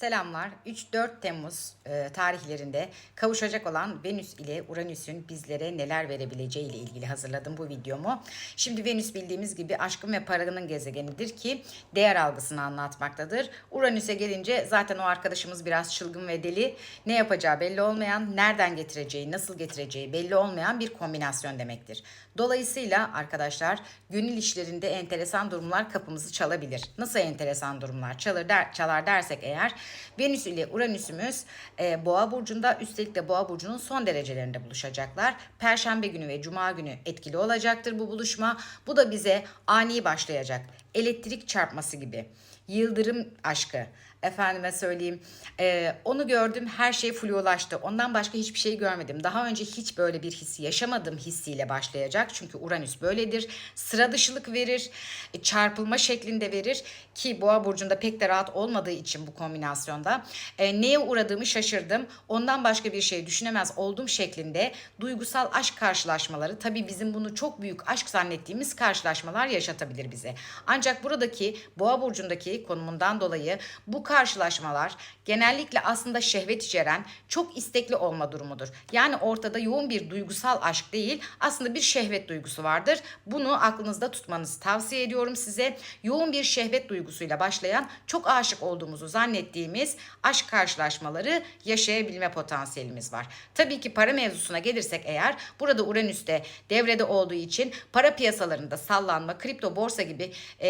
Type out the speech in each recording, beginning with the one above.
Selamlar. 3-4 Temmuz e, tarihlerinde kavuşacak olan Venüs ile Uranüs'ün bizlere neler verebileceği ile ilgili hazırladım bu videomu. Şimdi Venüs bildiğimiz gibi aşkın ve paranın gezegenidir ki değer algısını anlatmaktadır. Uranüs'e gelince zaten o arkadaşımız biraz çılgın ve deli. Ne yapacağı belli olmayan, nereden getireceği, nasıl getireceği belli olmayan bir kombinasyon demektir. Dolayısıyla arkadaşlar gönül işlerinde enteresan durumlar kapımızı çalabilir. Nasıl enteresan durumlar çalır der, çalar dersek eğer Venüs ile Uranüs'ümüz e, Boğa burcunda üstelik de Boğa burcunun son derecelerinde buluşacaklar. Perşembe günü ve Cuma günü etkili olacaktır bu buluşma. Bu da bize ani başlayacak elektrik çarpması gibi yıldırım aşkı. Efendime söyleyeyim e, onu gördüm her şey fluolaştı. Ondan başka hiçbir şey görmedim. Daha önce hiç böyle bir hissi yaşamadım hissiyle başlayacak. Çünkü Uranüs böyledir. Sıra dışılık verir e, çarpılma şeklinde verir ki boğa burcunda pek de rahat olmadığı için bu kombinasyonda e, neye uğradığımı şaşırdım. Ondan başka bir şey düşünemez olduğum şeklinde duygusal aşk karşılaşmaları tabii bizim bunu çok büyük aşk zannettiğimiz karşılaşmalar yaşatabilir bize. Ancak buradaki boğa burcundaki konumundan dolayı bu karşılaşmalar genellikle aslında şehvet içeren çok istekli olma durumudur. Yani ortada yoğun bir duygusal aşk değil aslında bir şehvet duygusu vardır. Bunu aklınızda tutmanızı tavsiye ediyorum size. Yoğun bir şehvet duygusuyla başlayan çok aşık olduğumuzu zannettiğimiz aşk karşılaşmaları yaşayabilme potansiyelimiz var. Tabii ki para mevzusuna gelirsek eğer burada Uranüs'te devrede olduğu için para piyasalarında sallanma, kripto borsa gibi e,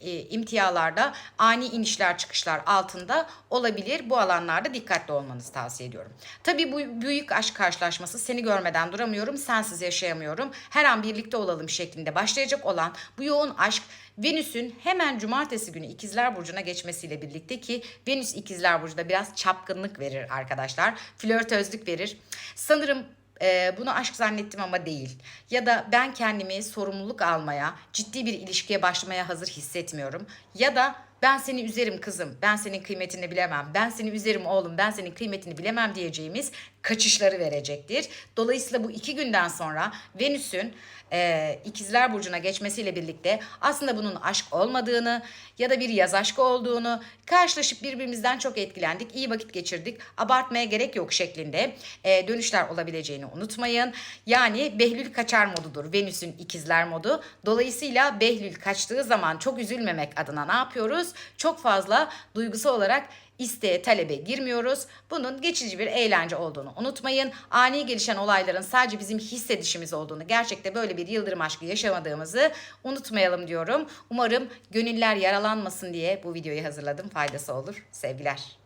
e, imtialarda ani inişler çıkışlar altında olabilir. Bu alanlarda dikkatli olmanızı tavsiye ediyorum. Tabii bu büyük aşk karşılaşması seni görmeden duramıyorum, sensiz yaşayamıyorum. Her an birlikte olalım şeklinde başlayacak olan bu yoğun aşk Venüs'ün hemen cumartesi günü ikizler burcuna geçmesiyle birlikte ki Venüs ikizler burcunda biraz çapkınlık verir arkadaşlar. Flörtözlük verir. Sanırım e, bunu aşk zannettim ama değil. Ya da ben kendimi sorumluluk almaya, ciddi bir ilişkiye başlamaya hazır hissetmiyorum. Ya da ben seni üzerim kızım, ben senin kıymetini bilemem, ben seni üzerim oğlum, ben senin kıymetini bilemem diyeceğimiz kaçışları verecektir. Dolayısıyla bu iki günden sonra Venüs'ün e, ikizler burcuna geçmesiyle birlikte aslında bunun aşk olmadığını ya da bir yaz aşkı olduğunu karşılaşıp birbirimizden çok etkilendik, iyi vakit geçirdik, abartmaya gerek yok şeklinde e, dönüşler olabileceğini unutmayın. Yani Behlül kaçar modudur Venüs'ün ikizler modu. Dolayısıyla Behlül kaçtığı zaman çok üzülmemek adına ne yapıyoruz? Çok fazla duygusu olarak isteğe, talebe girmiyoruz. Bunun geçici bir eğlence olduğunu unutmayın. Ani gelişen olayların sadece bizim hissedişimiz olduğunu, gerçekte böyle bir yıldırım aşkı yaşamadığımızı unutmayalım diyorum. Umarım gönüller yaralanmasın diye bu videoyu hazırladım. Faydası olur. Sevgiler.